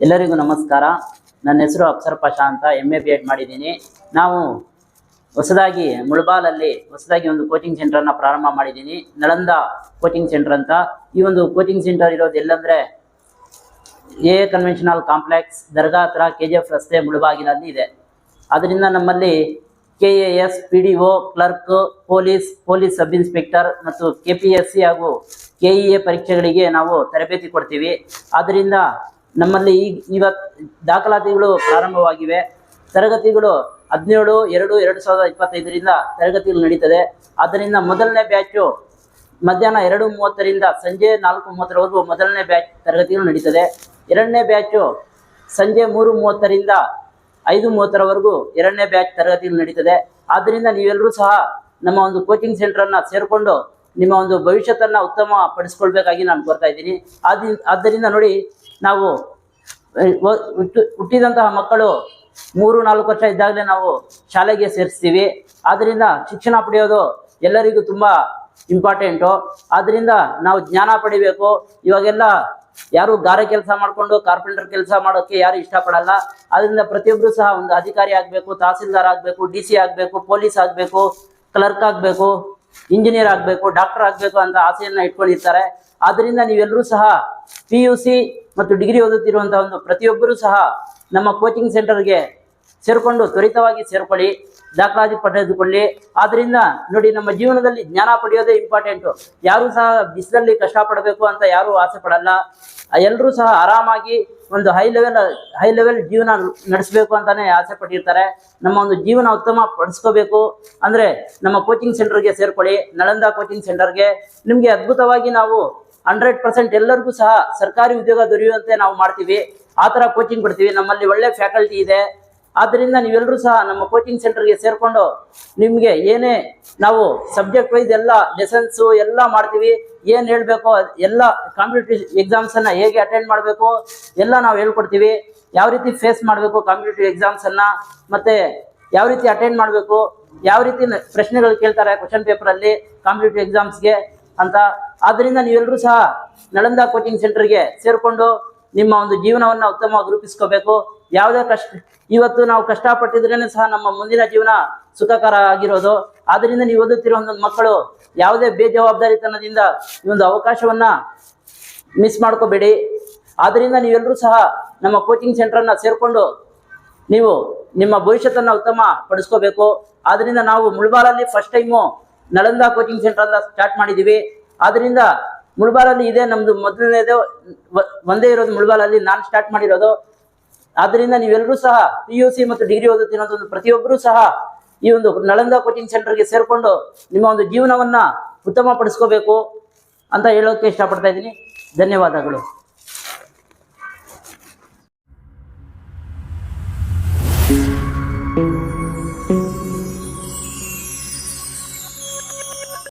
ಎಲ್ಲರಿಗೂ ನಮಸ್ಕಾರ. ನನ್ನ ಹೆಸರು ಅಪ್ಸರ್ ಪಾಷಾ ಅಂತ ಎಂ ಎ ಬಿ ಎಡ್ ಮಾಡಿದ್ದೀನಿ. ನಾವು ಹೊಸದಾಗಿ ಮುಳಬಾಲಲ್ಲಿ ಹೊಸದಾಗಿ ಒಂದು ಕೋಚಿಂಗ್ ಸೆಂಟರ್ನ ಪ್ರಾರಂಭ ಮಾಡಿದ್ದೀನಿ. ನಳಂದ ಕೋಚಿಂಗ್ ಸೆಂಟರ್ ಅಂತ. ಈ ಒಂದು ಕೋಚಿಂಗ್ ಸೆಂಟರ್ ಇರೋದು ಎಲ್ಲಂದ್ರೆ ಎ ಕನ್ವೆನ್ಷನಲ್ ಕಾಂಪ್ಲೆಕ್ಸ್ ದರ್ಗಾ ಹತ್ರ ಕೆ ಜಿ ಎಫ್ ರಸ್ತೆ ಮುಳಬಾಗಿಲಲ್ಲಿ ಇದೆ. ಅದರಿಂದ ನಮ್ಮಲ್ಲಿ K A S P D O clerk police police sub inspector ಮತ್ತು ಕೆ ಪಿ ಎಸ್ ಸಿ ಹಾಗೂ ಕೆ ಇ ಎ ಪರೀಕ್ಷೆಗಳಿಗೆ ನಾವು ತರಬೇತಿ ಕೊಡ್ತೀವಿ. ಆದ್ದರಿಂದ ನಮ್ಮಲ್ಲಿ ಈಗ ಇವತ್ತು ದಾಖಲಾತಿಗಳು ಪ್ರಾರಂಭವಾಗಿವೆ. ತರಗತಿಗಳು ಹದಿನೇಳು, ಎರಡು ಎರಡು ಸಾವಿರದ ಇಪ್ಪತ್ತೈದರಿಂದ ತರಗತಿಗಳು ನಡೀತದೆ. ಆದ್ದರಿಂದ ಮೊದಲನೇ ಬ್ಯಾಚು ಮಧ್ಯಾಹ್ನ ಎರಡು ಮೂವತ್ತರಿಂದ ಸಂಜೆ ನಾಲ್ಕು ಮೂವತ್ತರವರೆಗೂ ಮೊದಲನೇ ಬ್ಯಾಚ್ ತರಗತಿಗಳು ನಡೀತದೆ. ಎರಡನೇ ಬ್ಯಾಚು ಸಂಜೆ ಮೂರು ಮೂವತ್ತರಿಂದ ಐದು ಮೂವತ್ತರವರೆಗೂ ಎರಡನೇ ಬ್ಯಾಚ್ ತರಗತಿಗಳು ನಡೀತದೆ. ಆದ್ದರಿಂದ ನೀವೆಲ್ಲರೂ ಸಹ ನಮ್ಮ ಒಂದು ಕೋಚಿಂಗ್ ಸೆಂಟರನ್ನು ಸೇರಿಕೊಂಡು ನಿಮ್ಮ ಒಂದು ಭವಿಷ್ಯತನ್ನು ಉತ್ತಮ ಪಡಿಸ್ಕೊಳ್ಬೇಕಾಗಿ ನಾನು ಕೋರ್ತಾ ಇದ್ದೀನಿ. ಆದಿ ಆದ್ದರಿಂದ ನೋಡಿ, ನಾವು ಹುಟ್ಟಿದಂತಹ ಮಕ್ಕಳು ಮೂರು, ನಾಲ್ಕು ವರ್ಷ ಇದ್ದಾಗಲೇ ನಾವು ಶಾಲೆಗೆ ಸೇರಿಸ್ತೀವಿ. ಆದ್ದರಿಂದ ಶಿಕ್ಷಣ ಪಡೆಯೋದು ಎಲ್ಲರಿಗೂ ತುಂಬ ಇಂಪಾರ್ಟೆಂಟು. ಆದ್ದರಿಂದ ನಾವು ಜ್ಞಾನ ಪಡಿಬೇಕು. ಇವಾಗೆಲ್ಲ ಯಾರು ಗಾರೆ ಕೆಲಸ ಮಾಡಿಕೊಂಡು ಕಾರ್ಪೆಂಟರ್ ಕೆಲಸ ಮಾಡೋಕ್ಕೆ ಯಾರು ಇಷ್ಟಪಡಲ್ಲ. ಅದರಿಂದ ಪ್ರತಿಯೊಬ್ಬರು ಸಹ ಒಂದು ಅಧಿಕಾರಿ ಆಗಬೇಕು, ತಹಸೀಲ್ದಾರ್ ಆಗಬೇಕು, ಡಿ ಸಿ ಆಗಬೇಕು, ಪೊಲೀಸ್ ಆಗಬೇಕು, ಕ್ಲರ್ಕ್ ಆಗಬೇಕು. ಇಂಜಿನಿಯರ್ ಆಗಬೇಕು, ಡಾಕ್ಟರ್ ಆಗಬೇಕು ಅಂತ ಆಸೆಯನ್ನ ಇಟ್ಕೊಂಡಿರ್ತಾರೆ. ಆದ್ದರಿಂದ ನೀವೆಲ್ಲರೂ ಸಹ ಪಿ ಯು ಸಿ ಮತ್ತು ಡಿಗ್ರಿ ಓದುತ್ತಿರುವಂತಹ ಒಂದು ಪ್ರತಿಯೊಬ್ಬರೂ ಸಹ ನಮ್ಮ ಕೋಚಿಂಗ್ ಸೆಂಟರ್ಗೆ ಸೇರಿಕೊಂಡು, ತ್ವರಿತವಾಗಿ ಸೇರ್ಕೊಳ್ಳಿ, ದಾಖಲಾತಿ ಪಡೆದುಕೊಳ್ಳಿ. ಆದ್ರಿಂದ ನೋಡಿ, ನಮ್ಮ ಜೀವನದಲ್ಲಿ ಜ್ಞಾನ ಪಡೆಯೋದೇ ಇಂಪಾರ್ಟೆಂಟು ಯಾರು ಸಹ ಬಿಸಿಲಲ್ಲಿ ಕಷ್ಟಪಡಬೇಕು ಅಂತ ಯಾರು ಆಸೆ ಪಡಲ್ಲ. ಎಲ್ಲರೂ ಸಹ ಆರಾಮಾಗಿ ಒಂದು ಹೈ ಲೆವೆಲ್ ಹೈ ಲೆವೆಲ್ ಜೀವನ ನಡೆಸಬೇಕು ಅಂತಾನೆ ಆಸೆ ಪಟ್ಟಿರ್ತಾರೆ. ನಮ್ಮ ಒಂದು ಜೀವನ ಉತ್ತಮ ಪಡಿಸ್ಕೋಬೇಕು. ಅಂದ್ರೆ ನಮ್ಮ ಕೋಚಿಂಗ್ ಸೆಂಟರ್ಗೆ ಸೇರ್ಕೊಳ್ಳಿ, ನಳಂದ ಕೋಚಿಂಗ್ ಸೆಂಟರ್ಗೆ ನಿಮಗೆ ಅದ್ಭುತವಾಗಿ ನಾವು ಹಂಡ್ರೆಡ್ ಪರ್ಸೆಂಟ್ ಎಲ್ಲರಿಗೂ ಸಹ ಸರ್ಕಾರಿ ಉದ್ಯೋಗ ದೊರೆಯುವಂತೆ ನಾವು ಮಾಡ್ತೀವಿ. ಆ ಥರ ಕೋಚಿಂಗ್ ಕೊಡ್ತೀವಿ. ನಮ್ಮಲ್ಲಿ ಒಳ್ಳೆ ಫ್ಯಾಕಲ್ಟಿ ಇದೆ. ಆದ್ದರಿಂದ ನೀವೆಲ್ಲರೂ ಸಹ ನಮ್ಮ ಕೋಚಿಂಗ್ ಸೆಂಟರ್ಗೆ ಸೇರಿಕೊಂಡು ನಿಮಗೆ ಏನೇ ನಾವು ಸಬ್ಜೆಕ್ಟ್ ವೈಸ್ ಎಲ್ಲ ಲೆಸನ್ಸು ಎಲ್ಲ ಮಾಡ್ತೀವಿ, ಏನು ಹೇಳಬೇಕು ಎಲ್ಲ ಕಾಂಪಿಟೇಟಿವ್ ಎಕ್ಸಾಮ್ಸನ್ನು ಹೇಗೆ ಅಟೆಂಡ್ ಮಾಡಬೇಕು ಎಲ್ಲ ನಾವು ಹೇಳ್ಕೊಡ್ತೀವಿ. ಯಾವ ರೀತಿ ಫೇಸ್ ಮಾಡಬೇಕು ಕಾಂಪಿಟೇಟಿವ್ ಎಕ್ಸಾಮ್ಸನ್ನು ಮತ್ತು ಯಾವ ರೀತಿ ಅಟೆಂಡ್ ಮಾಡಬೇಕು, ಯಾವ ರೀತಿ ಪ್ರಶ್ನೆಗಳು ಕೇಳ್ತಾರೆ ಕ್ವಶನ್ ಪೇಪರಲ್ಲಿ ಕಾಂಪಿಟೇಟಿವ್ ಎಕ್ಸಾಮ್ಸ್ಗೆ ಅಂತ. ಆದ್ದರಿಂದ ನೀವೆಲ್ಲರೂ ಸಹ ನಳಂದ ಕೋಚಿಂಗ್ ಸೆಂಟರ್ಗೆ ಸೇರಿಕೊಂಡು ನಿಮ್ಮ ಒಂದು ಜೀವನವನ್ನು ಉತ್ತಮವಾಗಿ ರೂಪಿಸ್ಕೋಬೇಕು. ಯಾವುದೇ ಕಷ್ಟ, ಇವತ್ತು ನಾವು ಕಷ್ಟಪಟ್ಟಿದ್ರೇನೆ ಸಹ ನಮ್ಮ ಮುಂದಿನ ಜೀವನ ಸುಖಕರ ಆಗಿರೋದು. ಆದ್ರಿಂದ ನೀವು ಓದುತ್ತಿರೋ ಒಂದೊಂದು ಮಕ್ಕಳು ಯಾವುದೇ ಬೇಜವಾಬ್ದಾರಿತನದಿಂದ ಈ ಒಂದು ಅವಕಾಶವನ್ನ ಮಿಸ್ ಮಾಡ್ಕೋಬೇಡಿ. ಆದ್ರಿಂದ ನೀವೆಲ್ಲರೂ ಸಹ ನಮ್ಮ ಕೋಚಿಂಗ್ ಸೆಂಟರ್ನ ಸೇರಿಕೊಂಡು ನೀವು ನಿಮ್ಮ ಭವಿಷ್ಯತನ್ನ ಉತ್ತಮ ಪಡಿಸ್ಕೋಬೇಕು. ಆದ್ರಿಂದ ನಾವು ಮುಳ್ಬಾರಲ್ಲಿ first time Nalanda coaching centre ಅಂತ ಸ್ಟಾರ್ಟ್ ಮಾಡಿದ್ದೀವಿ ಆದ್ರಿಂದ ಮುಳ್ಬಾರಲ್ಲಿ ಇದೆ ನಮ್ದು ಮೊದಲನೇದು ಒಂದೇ ಇರೋದು ಮುಳ್ಬಾಲಲ್ಲಿ ನಾನು ಸ್ಟಾರ್ಟ್ ಮಾಡಿರೋದು. ಆದ್ರಿಂದ ನೀವೆಲ್ಲರೂ ಸಹ ಪಿ ಯು ಸಿ ಮತ್ತು ಡಿಗ್ರಿ ಓದುತ್ತಿರೋದು ಒಂದು ಪ್ರತಿಯೊಬ್ಬರೂ ಸಹ ಈ ಒಂದು ನಳಂದ ಕೋಚಿಂಗ್ ಸೆಂಟರ್ಗೆ ಸೇರಿಕೊಂಡು ನಿಮ್ಮ ಒಂದು ಜೀವನವನ್ನ ಉತ್ತಮ ಪಡಿಸ್ಕೋಬೇಕು ಅಂತ ಹೇಳೋಕೆ ಇಷ್ಟಪಡ್ತಾ ಇದ್ದೀನಿ. ಧನ್ಯವಾದಗಳು.